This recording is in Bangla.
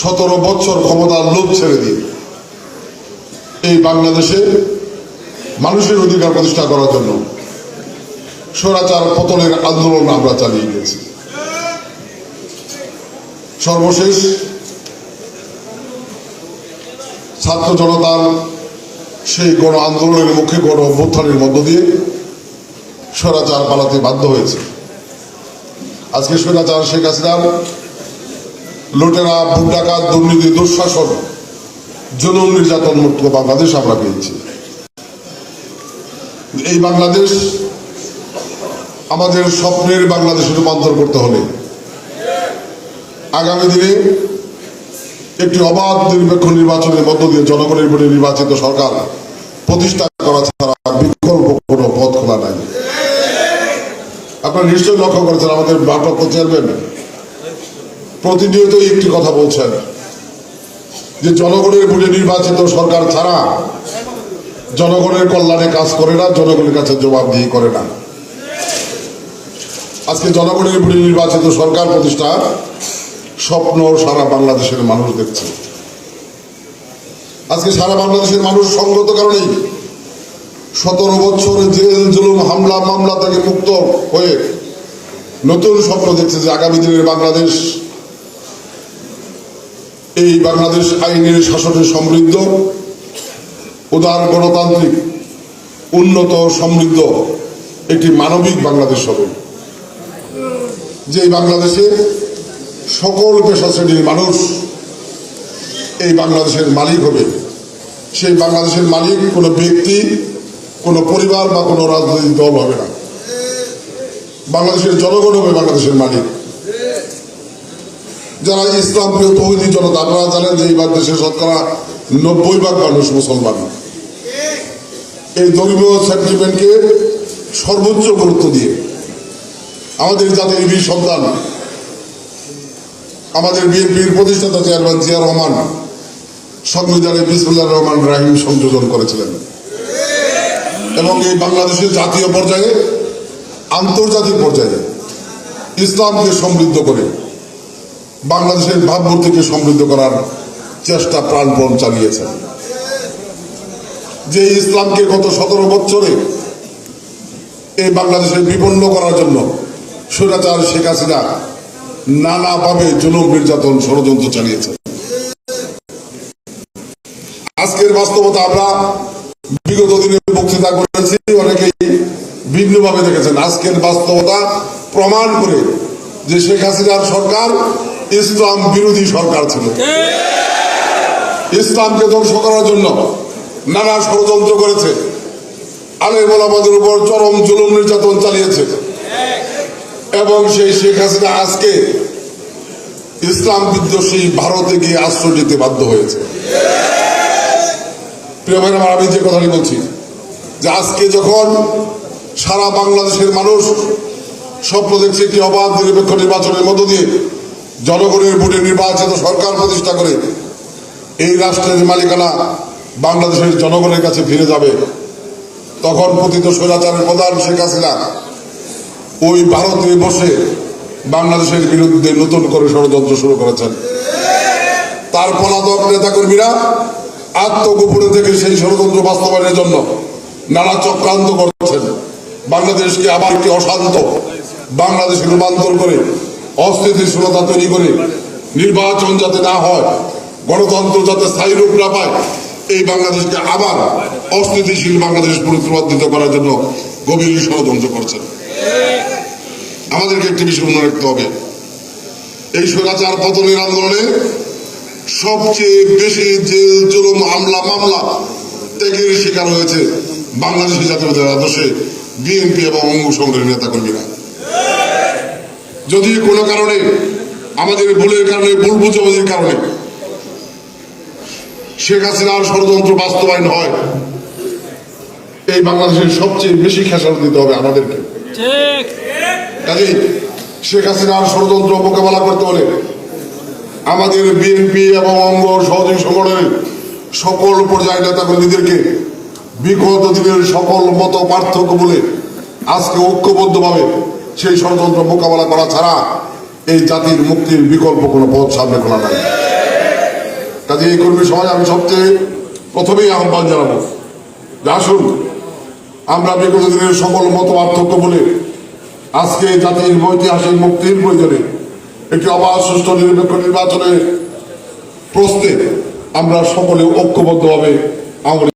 সতেরো বছর ক্ষমতার লোভ ছেড়ে দিয়ে এই বাংলাদেশে মানুষের অধিকার প্রতিষ্ঠা করার জন্য স্বরাচার পতনের আন্দোলন আমরা চালিয়ে গেছি। সর্বশেষ ছাত্র জনতার সেই গণ আন্দোলনের মুখে গণ অভ্যুত্থানের মধ্য দিয়ে স্বরাচার পালাতে বাধ্য হয়েছে। আজকে স্বৈরাচার শেখ হাসিনার লুটেরা ভোট ডাকাত দুর্নীতি, দুঃশাসন জুলুম নির্যাতন মুক্ত বাংলাদেশ আমরা পেয়েছি। এই বাংলাদেশ আমাদের স্বপ্নের বাংলাদেশে রূপান্তর করতে হলে আগামী দিনে একটি অবাধ নিরপেক্ষ নির্বাচনের মধ্য দিয়ে জনগণের ভোটে নির্বাচিত সরকার প্রতিষ্ঠা করা ছাড়া বিকল্প কোনো পথ খোলা নাই। আপনারা নিশ্চয়ই লক্ষ্য করেছেন, আমাদের ভারপ্রাপ্ত চেয়ারম্যান প্রতিনিয়ত একটি কথা বলছেন যে জনগণের ভোটে নির্বাচিত সরকার ছাড়া জনগণের কল্যাণে কাজ করে না, জনগণের কাছে জবাবদিহি করে না। আজকে জনগণের ভোটে নির্বাচিত সরকার প্রতিষ্ঠার স্বপ্ন সারা বাংলাদেশের মানুষ দেখছে। আজকে সারা বাংলাদেশের মানুষ সঙ্গত কারণেই সতেরো বছর জেল, জুলুম, হামলা, মামলা থেকে মুক্ত হয়ে নতুন স্বপ্ন দেখছে যে আগামী দিনের বাংলাদেশ এই বাংলাদেশ আইনের শাসনে সমৃদ্ধ, উদার গণতান্ত্রিক, উন্নত সমৃদ্ধ একটি মানবিক বাংলাদেশ হবে। যে বাংলাদেশে সকল পেশা শ্রেণির মানুষ এই বাংলাদেশের মালিক হবে, সেই বাংলাদেশের মালিক কোনো ব্যক্তি, কোনো পরিবার বা কোনো রাজনৈতিক দল হবে না। বাংলাদেশের জনগণ হবে বাংলাদেশের মালিক। যারা ইসলাম প্রিয় তৌহিদি জনতা, আপনারা জানেন যে এই দেশের শতকরা নব্বই ভাগ মানুষ মুসলমান। এই ধর্মীয় সেন্টিমেন্টকে সর্বোচ্চ গুরুত্ব দিয়ে আমাদের জাতির বীর সন্তান, আমাদের বিএনপির প্রতিষ্ঠাতা চেয়ারম্যান জিয়া রহমান, সংবিধানে বিসমুল্লাহ রহমান রাহিম সংযোজন করেছিলেন। এবং এই বাংলাদেশের জাতীয় পর্যায়ে, আন্তর্জাতিক পর্যায়ে ইসলামকে সমৃদ্ধ করে বাংলাদেশের ভাবমূর্তিকে সমৃদ্ধ করার চেষ্টা প্রাণপণ চালিয়েছেন। যে ইসলামকে গত সতেরো বছরে এই বাংলাদেশে বিপন্ন করার জন্য স্বৈরাচার শেখ হাসিনা নানাভাবে জুলুম নির্যাতন ষড়যন্ত্র চালিয়েছেন। আজকের বাস্তবতা আমরা বিগত দিনে বক্তৃতা করেছি, অনেকেই ভিন্নভাবে দেখেছেন। আজকের বাস্তবতা প্রমাণ করে যে শেখ হাসিনার সরকার ইসলাম বিরোধী সরকার ছিল। ইসলামকে ধ্বংস করার জন্য নানা ষড়যন্ত্র করেছে। আলেম ওলামাদের উপর চরম জুলুম নির্যাতন চালিয়েছে। এবং সেই শেখ হাসিনা আজকে ইসলাম বিদ্বেষী ভারতে গিয়ে আশ্রয় নিতে বাধ্য হয়েছে। প্রিয় আমি যে কথাটি বলছি, যে আজকে যখন সারা বাংলাদেশের মানুষ স্বপ্ন দেখছে একটি অবাধ নিরপেক্ষ নির্বাচনের মধ্য দিয়ে জনগণের ভোটে নির্বাচিত সরকার প্রতিষ্ঠা করে এই রাষ্ট্রের মালিকানা বাংলাদেশের জনগণের কাছে ফিরে যাবে। তখন পতিত স্বৈরাচারের প্রধান শেখ হাসিনা ওই ভারতে বসে বাংলাদেশের বিরুদ্ধে নতুন করে ষড়যন্ত্র শুরু করেছেন। তার পলাতক নেতাকর্মীরা আত্মগোপনে থেকে সেই ষড়যন্ত্র বাস্তবায়নের জন্য নানা চক্রান্ত করছেন। বাংলাদেশকে আবার একটি অশান্ত বাংলাদেশে রূপান্তর করে অস্থিতিশীলতা তৈরি করে নির্বাচন যাতে না হয়, গণতন্ত্র যাতে স্থায়ী রূপ না পায়, এই বাংলাদেশকে আবার অস্থিতিশীল বাংলাদেশ পুনরুদ্ধারিত করার জন্য গভীর ষড়যন্ত্র করছেন আমাদেরকে একটি বিষয় মনে রাখতে হবে। এই স্বৈরাচার পতনের আন্দোলনে সবচেয়ে বেশি জেল, জুলুম হামলা মামলা ত্যাগের শিকার হয়েছে বাংলাদেশের জাতীয় আদর্শে বিএনপি এবং অঙ্গ সংগঠনের নেতাকর্মীরা। যদি কোনো কারণে আমাদের ভুলের কারণে ভুল বুঝাবুঝির কারণে শেখ হাসিনার ষড়যন্ত্র বাস্তবায়ন হয় এই বাংলাদেশের সবচেয়ে বেশি খেসারত দিতে হবে আমাদেরকে। কাজেই শেখ হাসিনার ষড়যন্ত্র মোকাবেলা করতে হলে আমাদের বিএনপি এবং অঙ্গ সহযোগী সংগঠনের সকল পর্যায়ের নেতাকর্মীদেরকে বিগত দিনের সকল মত পার্থক্য বলে আজকে ঐক্যবদ্ধভাবে সেই ষড়যন্ত্র মোকাবেলা করা ছাড়া এই জাতির মুক্তির বিকল্প কোনো পথ সামনে খোলা নাই। কাজে এই কর্মী সমাজ আমি সবচেয়ে প্রথমেই আহ্বান জানাব যে আসুন, আমরা বিগত দিনের সকল মত পার্থক্য বলে আজকে জাতির ঐতিহাসিক মুক্তির প্রয়োজনে একটি অবাধ, সুষ্ঠু, নিরপেক্ষ নির্বাচনের প্রশ্নে আমরা সকলে ঐক্যবদ্ধভাবে আমাদের